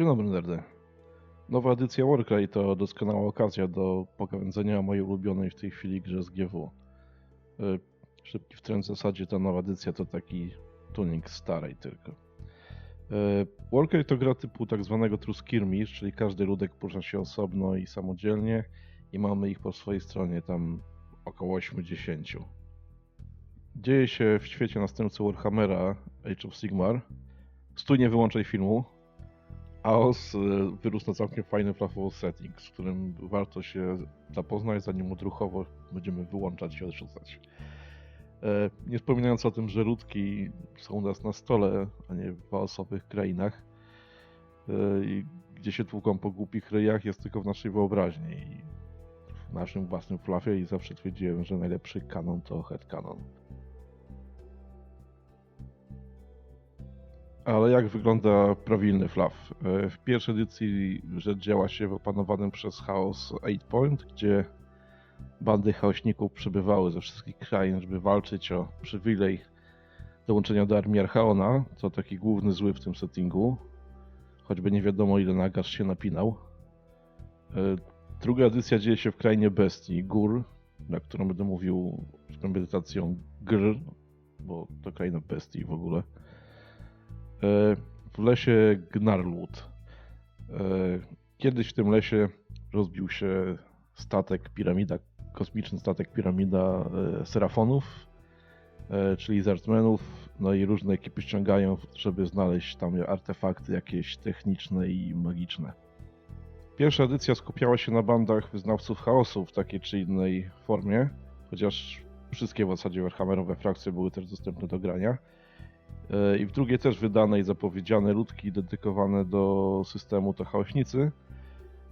Dzień dobry, nerdy. Nowa edycja Warcry to doskonała okazja do pogawędzenia o mojej ulubionej w tej chwili grze z GW. E, Szybki wtręt w zasadzie ta nowa edycja to taki tuning starej tylko. Warcry to gra typu tak zwanego true skirmish, czyli każdy ludek porusza się osobno i samodzielnie i mamy ich po swojej stronie tam około 80. Dzieje się w świecie następcy Warhammera Age of Sigmar. Stój nie wyłączaj filmu. Aos y, wyrósł na całkiem fajny fluffy setting, z którym warto się zapoznać, zanim odruchowo będziemy wyłączać i odrzucać. E, Nie wspominając o tym, że ludki są u nas na stole, a nie w aosowych krainach, e, gdzie się tłuką po głupich ryjach jest tylko w naszej wyobraźni i w naszym własnym fluffie i zawsze twierdziłem, że najlepszy kanon to headcanon. Ale jak wygląda prawilny fluff? E, W pierwszej edycji rzecz działa się w opanowanym przez chaos 8 Point, gdzie bandy chaośników przybywały ze wszystkich krain, żeby walczyć o przywilej dołączenia do armii Archaona, to taki główny zły w tym settingu, choćby nie wiadomo ile Nagas się napinał. E, Druga edycja dzieje się w krainie bestii, Gór, na którą będę mówił z premedytacją Gr, bo to kraina bestii w ogóle. W lesie Gnarlud. E, Kiedyś w tym lesie rozbił się statek piramida, kosmiczny statek piramida e, Serafonów, e, czyli Zartmenów, no i różne ekipy ściągają, żeby znaleźć tam artefakty jakieś techniczne i magiczne. Pierwsza edycja skupiała się na bandach wyznawców chaosu w takiej czy innej formie, chociaż wszystkie w zasadzie Warhammerowe frakcje były też dostępne do grania. E, I w drugiej też wydane i zapowiedziane ludki dedykowane do systemu to chaośnicy.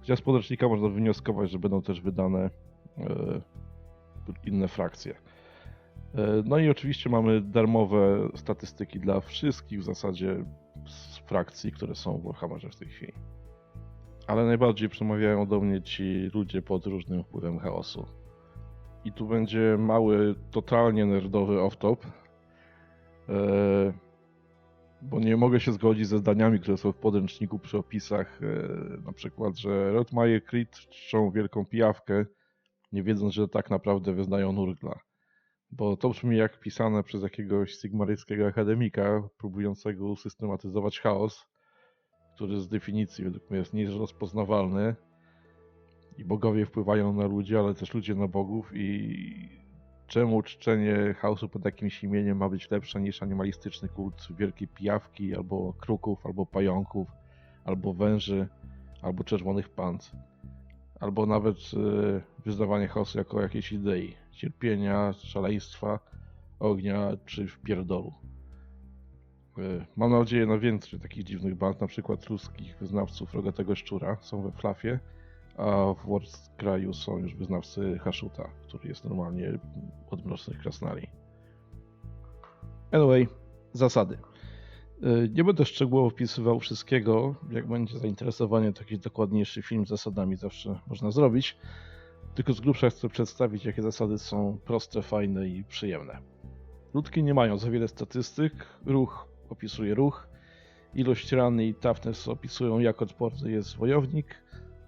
Chociaż z podręcznika można wnioskować, że będą też wydane e, inne frakcje. E, No i oczywiście mamy darmowe statystyki dla wszystkich w zasadzie z frakcji, które są w Warhammerze w tej chwili. Ale najbardziej przemawiają do mnie ci ludzie pod różnym wpływem chaosu. I tu będzie mały, totalnie nerdowy off-top. E, bo nie mogę się zgodzić ze zdaniami, które są w podręczniku przy opisach, e, na przykład, że Rotmeier Crit czczą wielką pijawkę, nie wiedząc, że tak naprawdę wyznają Nurgla. Bo to brzmi jak pisane przez jakiegoś sigmaryjskiego akademika, próbującego usystematyzować chaos, który z definicji według mnie jest nierozpoznawalny i bogowie wpływają na ludzi, ale też ludzie na bogów i czemu czczenie chaosu pod jakimś imieniem ma być lepsze niż animalistyczny kult wielkiej pijawki, albo kruków, albo pająków, albo węży, albo czerwonych pant, albo nawet e, wyznawanie chaosu jako jakiejś idei, cierpienia, szaleństwa, ognia czy wpierdolu. E, Mam nadzieję na więcej takich dziwnych band, na przykład ruskich wyznawców rogatego szczura są we Flafie, a w Warcryu są już wyznawcy Hashuta, który jest normalnie od mrocznych krasnali. Anyway, zasady. Y, Nie będę szczegółowo wpisywał wszystkiego. Jak będzie zainteresowanie, to jakiś dokładniejszy film z zasadami zawsze można zrobić. Tylko z grubsza chcę przedstawić, jakie zasady są proste, fajne i przyjemne. Ludki nie mają za wiele statystyk. Ruch opisuje ruch. Ilość rany i toughness opisują, jak odporny jest wojownik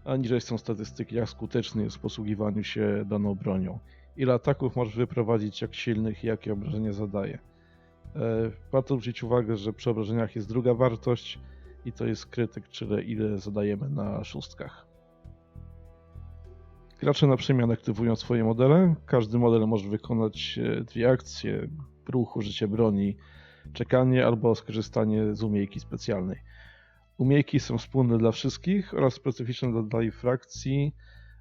aniżeli są statystyki, jak skuteczny jest w posługiwaniu się daną bronią. Ile ataków możesz wyprowadzić, jak silnych i jakie obrażenia zadaje. E, Warto zwrócić uwagę, że przy obrażeniach jest druga wartość i to jest krytyk, czyli ile zadajemy na szóstkach. Gracze na przemian aktywują swoje modele. Każdy model może wykonać e, dwie akcje: ruch, użycie broni, czekanie albo skorzystanie z umiejki specjalnej. Umiejki są wspólne dla wszystkich oraz specyficzne dla danej frakcji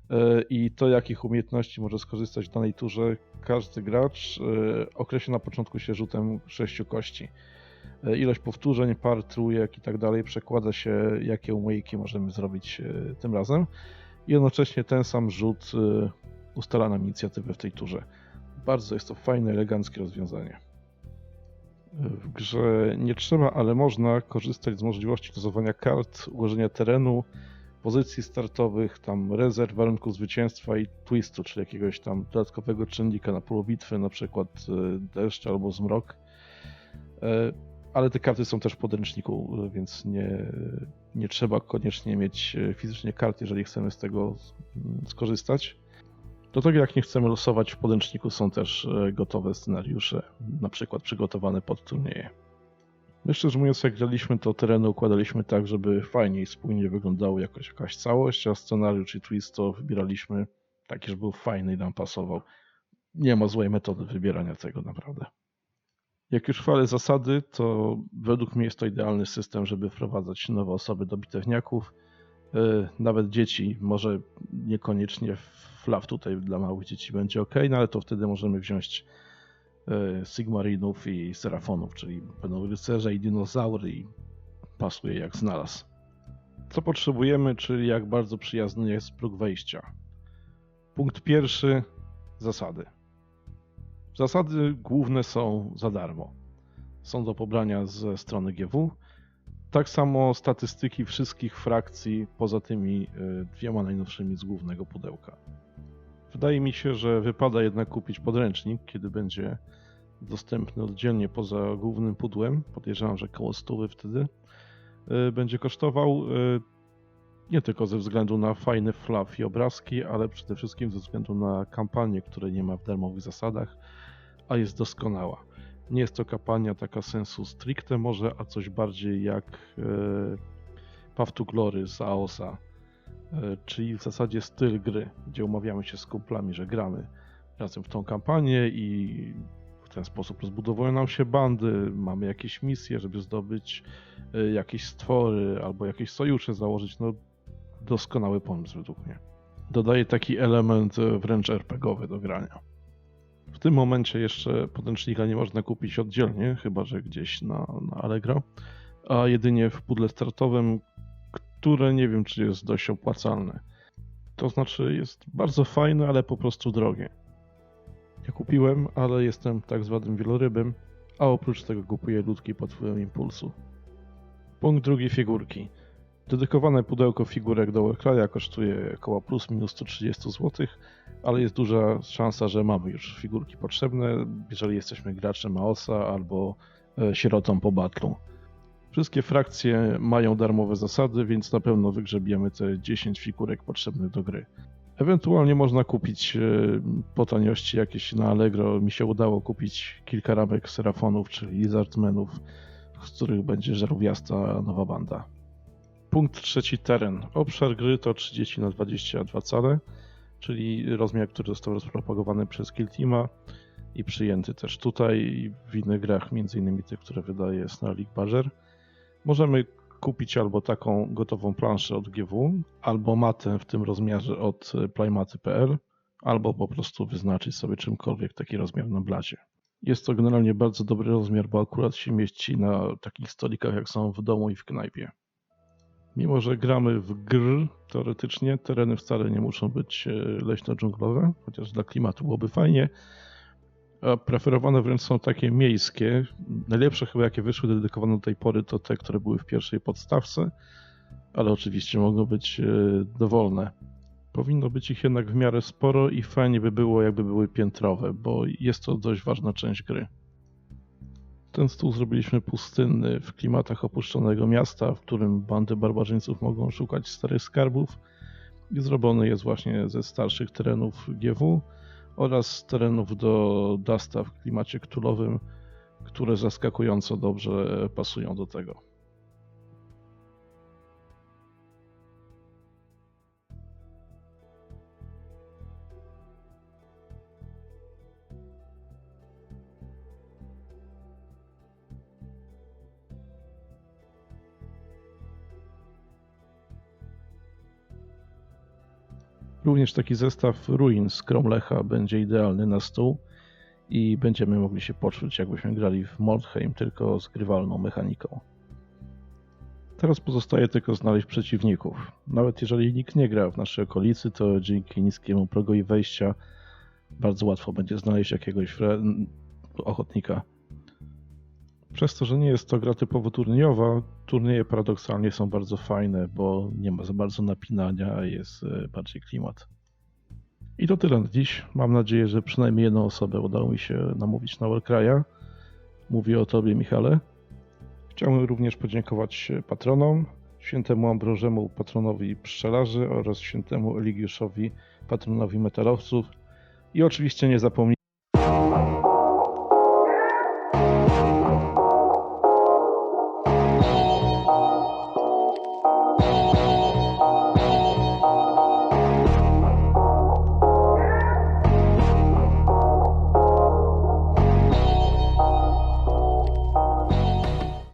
e, i to, jakich umiejętności może skorzystać w danej turze każdy gracz e, określa na początku się rzutem sześciu kości. E, Ilość powtórzeń, par, trójek i tak dalej przekłada się, jakie umiejki możemy zrobić tym razem. I jednocześnie ten sam rzut ustala nam inicjatywę w tej turze. Bardzo jest to fajne, eleganckie rozwiązanie. W grze nie trzeba, ale można korzystać z możliwości dozowania kart, ułożenia terenu, pozycji startowych, tam rezerw, warunków zwycięstwa i twistu, czyli jakiegoś tam dodatkowego czynnika na polu bitwy, na przykład e, deszcz albo zmrok. E, Ale te karty są też w podręczniku, e, więc nie, Nie trzeba koniecznie mieć fizycznie kart, jeżeli chcemy z tego skorzystać. Do tego, jak nie chcemy losować w podręczniku, są też e, gotowe scenariusze, na przykład przygotowane pod turnieje. My szczerze mówiąc, jak graliśmy, to tereny układaliśmy tak, żeby fajnie i spójnie wyglądało jakoś jakaś całość, a scenariusz i twist to wybieraliśmy taki, żeby był fajny i nam pasował. Nie ma złej metody wybierania tego naprawdę. Jak już chwalę zasady, to według mnie jest to idealny system, żeby wprowadzać nowe osoby do bitewniaków. Yy, Nawet dzieci, może niekoniecznie flaw tutaj dla małych dzieci będzie ok, no ale to wtedy możemy wziąć yy, Sigmarinów i Serafonów, czyli będą rycerze i dinozaury i pasuje jak znalazł. Co potrzebujemy, czyli jak bardzo przyjazny jest próg wejścia. Punkt pierwszy, zasady. Zasady główne są za darmo. Są do pobrania ze strony GW. Tak samo statystyki wszystkich frakcji poza tymi y, dwiema najnowszymi z głównego pudełka. Wydaje mi się, że wypada jednak kupić podręcznik, kiedy będzie dostępny oddzielnie poza głównym pudłem. Podejrzewam, że koło stówy wtedy y, będzie kosztował. y, Nie tylko ze względu na fajny fluff i obrazki, ale przede wszystkim ze względu na kampanię, której nie ma w darmowych zasadach, a jest doskonała. Nie jest to kampania taka sensu stricte może, a coś bardziej jak e, Path to Glory z AOSa, e, czyli w zasadzie styl gry, gdzie umawiamy się z kumplami, że gramy razem w tą kampanię i w ten sposób rozbudowują nam się bandy, mamy jakieś misje, żeby zdobyć e, jakieś stwory albo jakieś sojusze założyć. No, doskonały pomysł według mnie. Dodaje taki element e, wręcz RPGowy do grania. W tym momencie jeszcze podręcznika nie można kupić oddzielnie, chyba że gdzieś na, na Allegro, a jedynie w pudle startowym, które nie wiem czy jest dość opłacalne. To znaczy jest bardzo fajne, ale po prostu drogie. Ja kupiłem, ale jestem tak zwanym wielorybem, a oprócz tego kupuję ludki pod wpływem impulsu. Punkt drugi figurki. Dedykowane pudełko figurek do Warcrya kosztuje około plus minus 130 zł, ale jest duża szansa, że mamy już figurki potrzebne, jeżeli jesteśmy graczem AOSa albo e, sierotą po battlu. Wszystkie frakcje mają darmowe zasady, więc na pewno wygrzebiemy te 10 figurek potrzebnych do gry. Ewentualnie można kupić e, po taniości jakieś na Allegro. Mi się udało kupić kilka ramek Serafonów, czyli Lizardmenów, z których będzie żarówiasta nowa banda. Punkt trzeci teren. Obszar gry to 30 na 22 cale, czyli rozmiar, który został rozpropagowany przez Kill Teama i przyjęty też tutaj i w innych grach, m.in. tych, które wydaje Snarlik Badger. Możemy kupić albo taką gotową planszę od GW, albo matę w tym rozmiarze od playmaty.pl, albo po prostu wyznaczyć sobie czymkolwiek taki rozmiar na blacie. Jest to generalnie bardzo dobry rozmiar, bo akurat się mieści na takich stolikach, jak są w domu i w knajpie. Mimo, że gramy w gr, teoretycznie tereny wcale nie muszą być e, leśno-dżunglowe, chociaż dla klimatu byłoby fajnie. A preferowane wręcz są takie miejskie. Najlepsze chyba jakie wyszły dedykowane do tej pory to te, które były w pierwszej podstawce, ale oczywiście mogą być e, dowolne. Powinno być ich jednak w miarę sporo i fajnie by było jakby były piętrowe, bo jest to dość ważna część gry. Ten stół zrobiliśmy pustynny w klimatach opuszczonego miasta, w którym bandy barbarzyńców mogą szukać starych skarbów. I zrobiony jest właśnie ze starszych terenów GW oraz terenów do Dasta w klimacie ktulowym, które zaskakująco dobrze pasują do tego. Również taki zestaw ruin z Kromlecha będzie idealny na stół i będziemy mogli się poczuć, jakbyśmy grali w Mordheim, tylko z grywalną mechaniką. Teraz pozostaje tylko znaleźć przeciwników. Nawet jeżeli nikt nie gra w naszej okolicy, to dzięki niskiemu progowi wejścia bardzo łatwo będzie znaleźć jakiegoś ochotnika. Przez to, że nie jest to gra typowo turniejowa, turnieje paradoksalnie są bardzo fajne, bo nie ma za bardzo napinania, jest e, bardziej klimat. I to tyle na dziś. Mam nadzieję, że przynajmniej jedną osobę udało mi się namówić na Warcry'a. Mówię o tobie, Michale. Chciałbym również podziękować patronom. świętemu Ambrożemu, patronowi pszczelarzy oraz świętemu Eligiuszowi, patronowi metalowców. I oczywiście nie zapomnijmy